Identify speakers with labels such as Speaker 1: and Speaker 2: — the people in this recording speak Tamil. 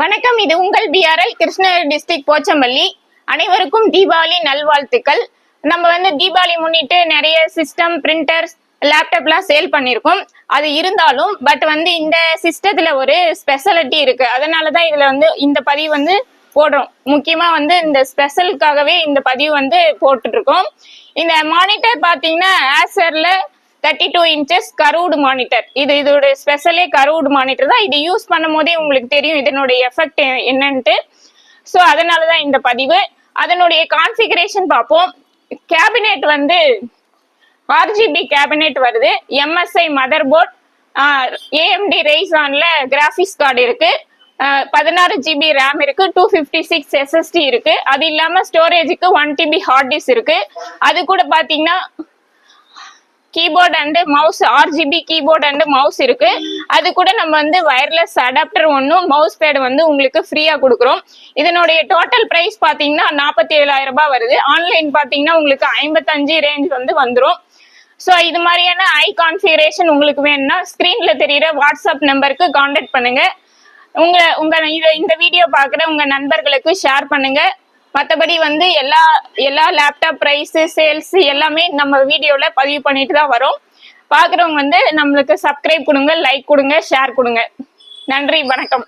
Speaker 1: வணக்கம். இது உங்கள் பிஆர்எல் கிருஷ்ணகிரி டிஸ்ட்ரிக்ட் போச்சம்பள்ளி. அனைவருக்கும் தீபாவளி நல்வாழ்த்துக்கள். நம்ம வந்து தீபாவளி முன்னிட்டு நிறைய சிஸ்டம் பிரிண்டர்ஸ் லேப்டாப்லாம் சேல் பண்ணியிருக்கோம். அது இருந்தாலும் பட் வந்து இந்த சிஸ்டத்தில் ஒரு ஸ்பெஷலிட்டி இருக்குது அதனால தான் இதில் வந்து இந்த பதிவு வந்து போடுறோம். முக்கியமாக வந்து இந்த ஸ்பெஷலுக்காகவே இந்த பதிவு வந்து போட்டுட்ருக்கோம் இந்த மானிட்டர் பார்த்தீங்கன்னா ஆசரில் thirty two inches curved monitor இது இதோட ஸ்பெஷலே கரூடு மானிட்டர் தான். இது யூஸ் பண்ணும் போதே உங்களுக்கு தெரியும் இதனுடைய எஃபெக்ட் என்னன்ட்டு. ஸோ அதனால தான் இந்த பதிவு. அதனுடைய கான்ஃபிகரேஷன் பார்ப்போம். கேபினெட் வந்து ஆர்ஜிபி கேபினெட் வருது. எம்எஸ்ஐ மதர் போர்ட் ஏஎம்டி ரெய்சான்ல கிராஃபிக்ஸ் கார்டு இருக்கு. பதினாறு ஜிபி ரேம் இருக்கு. டூ ஃபிஃப்டி சிக்ஸ் எஸ்எஸ்டி இருக்கு. அது இல்லாம ஸ்டோரேஜுக்கு ஒன் டிபி ஹார்ட் டிஸ்க் இருக்கு. அது கூட பாத்தீங்கன்னா keyboard and mouse RGB keyboard and mouse இருக்கு. அது கூட நம்ம வந்து வயர்லெஸ் அடாப்டர் ஒன்றும் மவுஸ் பேட் வந்து உங்களுக்கு ஃப்ரீயா கொடுக்குறோம். இதனுடைய டோட்டல் பிரைஸ் பாத்தீங்கன்னா நாற்பத்தி ஏழாயிரம் ரூபாய் வருது. ஆன்லைன் பாத்தீங்கன்னா உங்களுக்கு ஐம்பத்தஞ்சு ரேஞ்ச் வந்து வந்துடும் ஸோ இது மாதிரியான ஐ கான்ஃபிகரேஷன் உங்களுக்கு வேணும்னா ஸ்க்ரீன்ல தெரியுற வாட்ஸ்அப் நம்பருக்கு காண்டாக்ட் பண்ணுங்க. உங்க உங்க இந்த வீடியோ பார்க்குற உங்க நண்பர்களுக்கு ஷேர் பண்ணுங்க. மற்றபடி வந்து எல்லா எல்லா லேப்டாப் ப்ரைஸு சேல்ஸ் எல்லாமே நம்ம வீடியோவில் பதிவு பண்ணிட்டு தான் வரோம். பார்க்குறவங்க வந்து நம்மளுக்கு சப்ஸ்கிரைப் கொடுங்க லைக் கொடுங்க ஷேர் கொடுங்க. நன்றி வணக்கம்.